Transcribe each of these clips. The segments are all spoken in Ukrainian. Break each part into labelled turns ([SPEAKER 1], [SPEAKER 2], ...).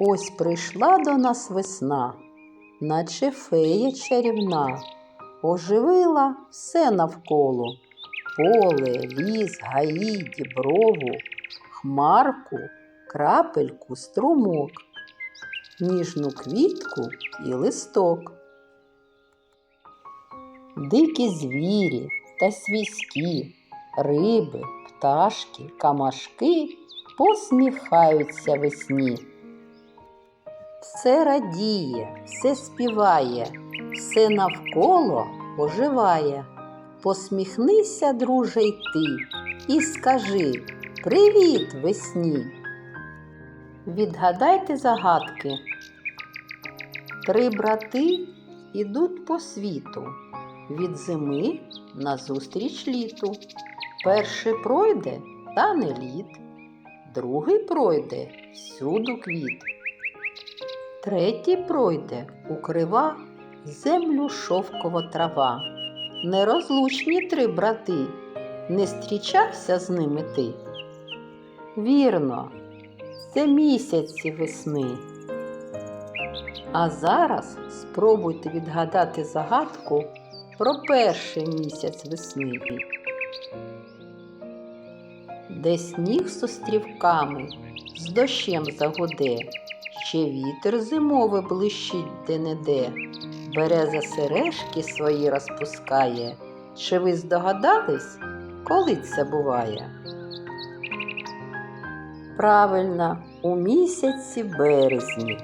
[SPEAKER 1] Ось прийшла до нас весна, наче фея чарівна, оживила все навколо поле, ліс, гаї, діброву, хмарку, крапельку, струмок, ніжну квітку і листок. Дикі звірі та свійські, риби, пташки, камашки посміхаються весні. Все радіє, все співає, все навколо оживає. Посміхнися, друже, й ти, і скажи Привіт весні. Відгадайте загадки. Три брати ідуть по світу від зими назустріч літу. Перший пройде та не лід, другий пройде всюду квіт. Третій пройде укрива землю шовкова трава. Нерозлучні три брати, не зустрічався з ними ти. Вірно, це місяці весни. А зараз спробуйте відгадати загадку про перший місяць весни. Де сніг з острівками з дощем загуде, ще вітер зимовий блищить де-не-де, береза сережки свої розпускає. Чи ви здогадались, коли це буває? Правильно, у місяці березні.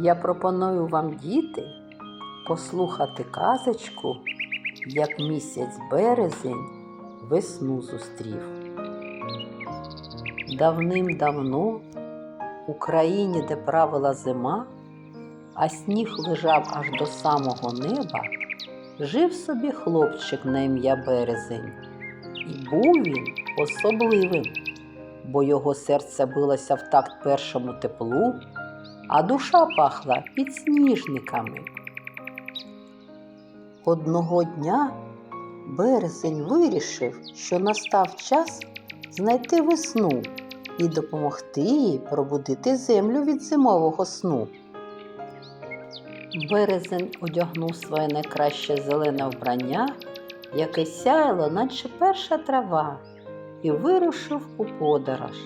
[SPEAKER 1] Я пропоную вам, діти, послухати казочку, як місяць березень весну зустрів. Давним-давно в Україні, де правила зима, а сніг лежав аж до самого неба, жив собі хлопчик на ім'я Березень. І був він особливим, бо його серце билося в такт першому теплу, а душа пахла підсніжниками. Одного дня березень вирішив, що настав час знайти весну і допомогти їй пробудити землю від зимового сну. Березень одягнув своє найкраще зелене вбрання, яке сяяло, наче перша трава, і вирушив у подорож.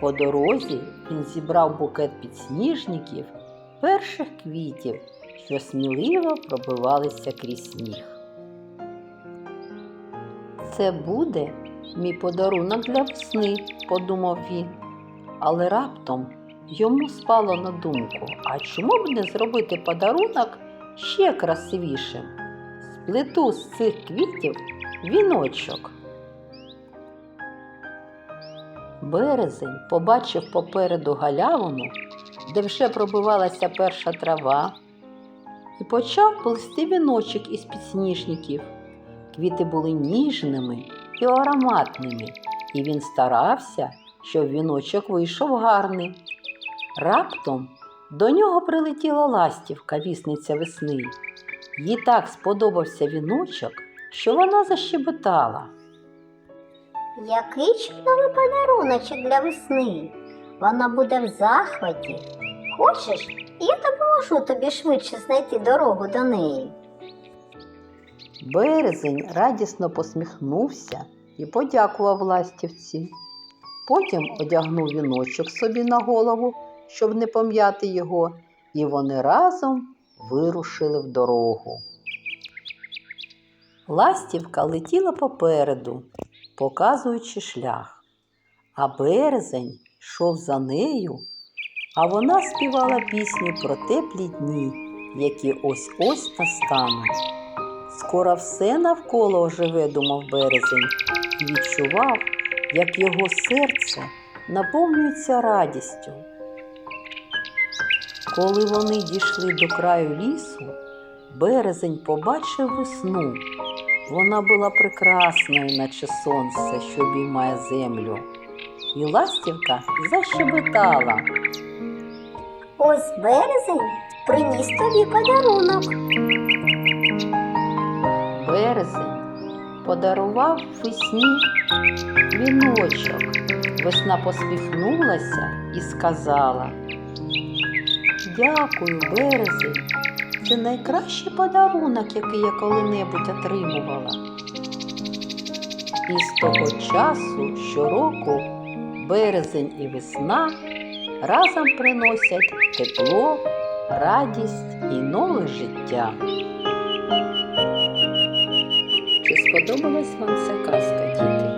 [SPEAKER 1] По дорозі він зібрав букет підсніжників, перших квітів, що сміливо пробивалися крізь сніг. Це буде мій подарунок для весни, подумав він, але раптом йому спало на думку, а чому б не зробити подарунок ще красивішим? Сплету з цих квітів віночок. Березень побачив попереду галявину, де вже пробивалася перша трава, і почав плести віночок із підсніжників. Квіти були ніжними і ароматними, і він старався, щоб віночок вийшов гарний. Раптом до нього прилетіла ластівка, вісниця весни. Їй так сподобався віночок, що вона защебетала.
[SPEAKER 2] Який чудовий подаруночок для весни. Вона буде в захваті. Хочеш, я допоможу тобі швидше знайти дорогу до неї.
[SPEAKER 1] Березень радісно посміхнувся і подякував ластівці. Потім одягнув віночок собі на голову, щоб не пом'яти його, і вони разом вирушили в дорогу. Ластівка летіла попереду, показуючи шлях, а березень йшов за нею, а вона співала пісню про теплі дні, які ось-ось настануть. Скоро все навколо оживе, думав березень, і відчував, як його серце наповнюється радістю. Коли вони дійшли до краю лісу, березень побачив весну. Вона була прекрасною, наче сонце, що обіймає землю. І ластівка защебетала.
[SPEAKER 2] Ось березень приніс тобі подарунок.
[SPEAKER 1] Березень подарував весні віночок. Весна посміхнулася і сказала: Дякую, березень. Це найкращий подарунок, який я коли-небудь отримувала. І з того часу щороку березень і весна разом приносять тепло, радість і нове життя. Сподобалась вам ця казка, діти?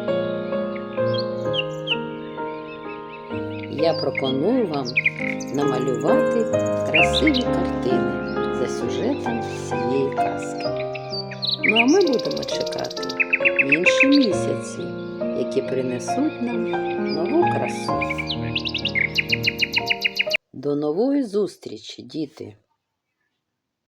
[SPEAKER 1] Я пропоную вам намалювати красиві картини за сюжетом цієї казки. Ну а ми будемо чекати інші місяці, які принесуть нам нову красу. До нової зустрічі, діти!